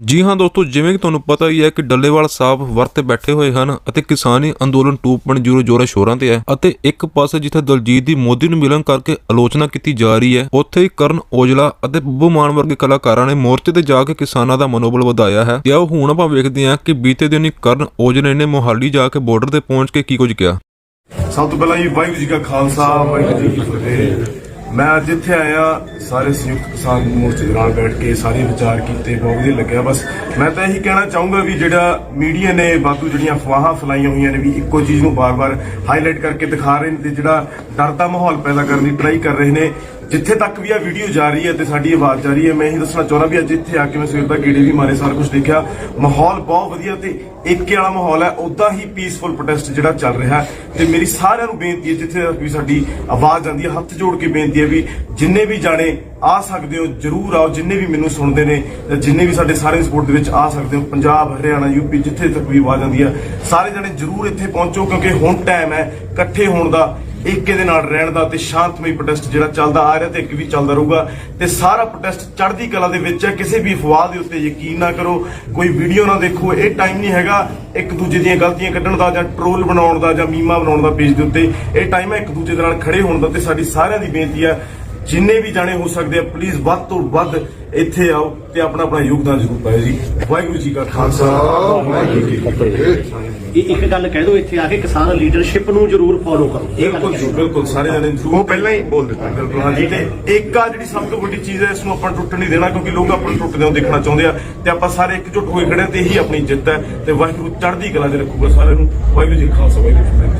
ਜੀ ਹਾਂ ਦੋਸਤੋ, ਜਿਵੇਂ ਕਿ ਤੁਹਾਨੂੰ ਪਤਾ ਹੀ ਹੈ ਕਿ ਡੱਲੇਵਾਲ ਸਾਹਿਬ ਵਰਤੇ ਬੈਠੇ ਹੋਏ ਹਨ ਅਤੇ ਕਿਸਾਨੀ ਅੰਦੋਲਨ 2.0 ਜੋਰਾਂ ਸ਼ੋਰਾਂ ਤੇ ਹੈ ਅਤੇ ਇੱਕ ਪਾਸੇ ਜਿੱਥੇ ਦਲਜੀਤ ਦੀ ਮੋਦੀ ਨੂੰ ਮਿਲਣ ਕਰਕੇ ਆਲੋਚਨਾ ਕੀਤੀ ਜਾ ਰਹੀ ਹੈ, ਉੱਥੇ ਹੀ ਕਰਨ ਔਜਲਾ ਅਤੇ ਬੱਬੂ ਮਾਨ ਵਰਗੇ ਕਲਾਕਾਰਾਂ ਨੇ ਮੋਰਚੇ ਤੇ ਜਾ ਕੇ ਕਿਸਾਨਾਂ ਦਾ ਮਨੋਬਲ ਵਧਾਇਆ ਹੈ। ਤੇ ਆਓ ਹੁਣ ਆਪਾਂ ਵੇਖਦੇ ਹਾਂ ਕਿ ਬੀਤੇ ਦਿਨ ਹੀ ਕਰਨ ਔਜਲੇ ਨੇ ਮੋਹਾਲੀ ਜਾ ਕੇ ਬਾਰਡਰ ਤੇ ਪਹੁੰਚ ਕੇ ਕੀ ਕੁਝ ਕਿਹਾ। ਸਭ ਤੋਂ ਪਹਿਲਾਂ ਜੀ ਵਾਹਿਗੁਰੂ ਜੀ ਕਾ ਖਾਲਸਾ, ਵਾਹਿਗੁਰੂ ਜੀ ਕੀ ਫਤਿਹ। ਮੈਂ ਅੱਜ ਇੱਥੇ ਆਇਆ, ਸਾਰੇ ਸੰਯੁਕਤ ਕਿਸਾਨ ਮੋਰਚੇ ਦੇ ਨਾਲ ਬੈਠ ਕੇ ਸਾਰੇ ਵਿਚਾਰ ਕੀਤੇ, ਬਹੁਤ ਵਧੀਆ ਲੱਗਿਆ। ਬਸ ਮੈਂ ਤਾਂ ਇਹੀ ਕਹਿਣਾ ਚਾਹੂੰਗਾ ਵੀ ਜਿਹੜਾ ਮੀਡੀਆ ਨੇ ਵਾਧੂ ਜਿਹੜੀਆਂ ਅਫਵਾਹਾਂ ਫਲਾਈਆਂ ਹੋਈਆਂ ਨੇ, ਵੀ ਇੱਕੋ ਚੀਜ਼ ਨੂੰ ਬਾਰ-ਬਾਰ ਹਾਈਲਾਈਟ ਕਰਕੇ ਦਿਖਾ ਰਹੇ ਨੇ ਤੇ ਜਿਹੜਾ ਡਰ ਦਾ ਮਾਹੌਲ ਪੈਦਾ ਕਰਨ ਦੀ ਟਰਾਈ ਕਰ ਰਹੇ ਨੇ ਜਿੱਥੇ ਤੱਕ ਵੀ ਆ ਵੀਡੀਓ ਜਾ ਰਹੀ ਹੈ ਤੇ ਸਾਡੀ ਆਵਾਜ਼ ਜਾ ਰਹੀ ਹੈ, ਮੈਂ ਇਹ ਦੱਸਣਾ ਚਾਹੁੰਦਾ ਵੀ ਅੱਜ ਇੱਥੇ ਆ ਕੇ ਮੈਂ ਸਵੇਰ ਦਾ ਗੇੜੇ ਵੀ ਮਾਰੇ, ਸਾਰਾ ਕੁਝ ਦੇਖਿਆ। ਮਾਹੌਲ ਬਹੁਤ ਵਧੀਆ ਤੇ ਏਕੇ ਵਾਲਾ ਮਾਹੌਲ ਹੈ ਉਦਾਂ ਹੀ ਪੀਸਫੁਲ ਪ੍ਰੋਟੈਸਟ ਜਿਹੜਾ ਚੱਲ ਰਿਹਾ ਤੇ ਮੇਰੀ ਸਾਰਿਆਂ ਨੂੰ ਬੇਨਤੀ ਹੈ, ਜਿੱਥੇ ਵੀ ਸਾਡੀ ਆਵਾਜ਼ ਜਾਂਦੀ ਹੈ, ਹੱਥ ਜੋੜ ਕੇ ਬੇਨਤੀ ਹੈ ਵੀ ਜਿੰਨੇ ਵੀ ਜਾਣੇ ਆ ਸਕਦੇ ਹੋ, ਜਰੂਰ ਆਓ, ਜਿੰਨੇ ਵੀ ਮੈਨੂੰ ਸੁਣਦੇ ਨੇ ਜਿੰਨੇ ਵੀ ਸਾਡੇ ਸਾਰੇ ਸਪੋਰਟ ਦੇ ਵਿੱਚ ਆ ਸਕਦੇ ਹੋ, ਪੰਜਾਬ, ਹਰਿਆਣਾ, ਯੂਪੀ, ਜਿੱਥੇ ਤੱਕ ਵੀ ਆਵਾਜ਼ ਆਉਂਦੀ ਹੈ, ਸਾਰੇ ਜਾਣੇ ਜਰੂਰ ਇੱਥੇ ਪਹੁੰਚੋ, ਕਿਉਂਕਿ ਹੁਣ ਟਾਈਮ ਹੈ, ਇਕੱਠੇ ਹੋਣ ਦਾ ਏਕੇ ਦੇ ਨਾਲ ਰਹਿਣ ਦਾ ਤੇ ਸ਼ਾਂਤਮਈ ਪ੍ਰੋਟੈਸਟ ਜਿਹੜਾ ਚੱਲਦਾ ਆ ਰਿਹਾ ਤੇ ਇੱਕ ਵੀ ਚੱਲਦਾ ਰਹੂਗਾ। ਤੇ ਸਾਰਾ ਪ੍ਰੋਟੈਸਟ ਚੜ੍ਹਦੀ ਕਲਾ ਦੇ ਵਿੱਚ ਹੈ। ਕਿਸੇ ਵੀ ਅਫਵਾਹ ਦੇ ਉੱਤੇ ਯਕੀਨ ਨਾ ਕਰੋ। ਕੋਈ ਵੀਡੀਓ ਨਾ ਦੇਖੋ। ਇਹ ਟਾਈਮ ਨਹੀਂ ਹੈਗਾ ਇੱਕ ਦੂਜੇ ਦੀਆਂ ਗਲਤੀਆਂ ਕੱਢਣ ਦਾ ਜਾਂ ਟ੍ਰੋਲ ਬਣਾਉਣ ਦਾ ਜਾਂ ਮੀਮਾ ਬਣਾਉਣ ਦਾ ਪੇਜ ਦੇ ਉੱਤੇ। ਇਹ ਟਾਈਮ ਹੈ ਇੱਕ ਦੂਜੇ ਦੇ ਨਾਲ ਖੜੇ ਹੋਣ ਦਾ ਤੇ ਸਾਡੀ ਸਾਰਿਆਂ ਦੀ ਬੇਨਤੀ ਹੈ ਜਿੰਨੇ ਵੀ ਜਾਣੇ ਹੋ ਸਕਦੇ ਆ ਪਲੀਜ਼ ਵੱਧ ਤੋਂ ਵੱਧ ਇੱਥੇ ਆਓ ਤੇ ਆਪਣਾ ਆਪਣਾ ਯੋਗਦਾਨ ਜ਼ਰੂਰ ਪਾਓ ਜੀ। ਵਾਹਿਗੁਰੂ ਜੀ ਕਾ ਖਾਲਸਾ। ਵਾਹਿਗੁਰੂ ਜੀ ਕੀ ਫਤਿਹ। ਇਹ ਇੱਕ ਗੱਲ ਕਹਿ ਦਿਓ ਇੱਥੇ ਆ ਕੇ ਕਿਸਾਨ ਲੀਡਰਸ਼ਿਪ ਨੂੰ ਜ਼ਰੂਰ ਫੋਲੋ ਕਰੋ। ਬਿਲਕੁਲ। ਬਿਲਕੁਲ ਸਾਰੇ ਜਣੇ ਉਹ ਪਹਿਲਾਂ ਹੀ ਬੋਲ ਦਿੱਤਾ। ਬਿਲਕੁਲ ਹਾਂਜੀ। ਤੇ ਇੱਕ ਆ ਜਿਹੜੀ ਸਭ ਤੋਂ ਵੱਡੀ ਚੀਜ਼ ਹੈ ਇਸ ਨੂੰ ਆਪਾਂ ਨੂੰ ਟੁੱਟਣ ਨਹੀਂ ਦੇਣਾ ਕਿਉਂਕਿ ਲੋਕ ਆਪਾਂ ਨੂੰ ਟੁੱਟਦੇ ਹੋ ਦੇਖਣਾ ਚਾਹੁੰਦੇ ਆ। ਤੇ ਆਪਾਂ ਸਾਰੇ ਇਕਜੁੱਟ ਹੋਏ ਖੜੇ ਹਾਂ ਤੇ ਇਹੀ ਆਪਣੀ ਜਿੱਤ ਹੈ। ਤੇ ਵਾਹਿਗੁਰੂ ਚੜ੍ਹਦੀ ਕਲਾ ਦੇ ਰੱਖੂਗਾ ਸਾਰਿਆਂ ਨੂੰ। ਵਾਹਿਗੁਰੂ ਜੀ ਖਾਲਸਾ ਵਾਹਿਗੁਰੂ ਜੀ ਕੀ ਫਤਿਹ।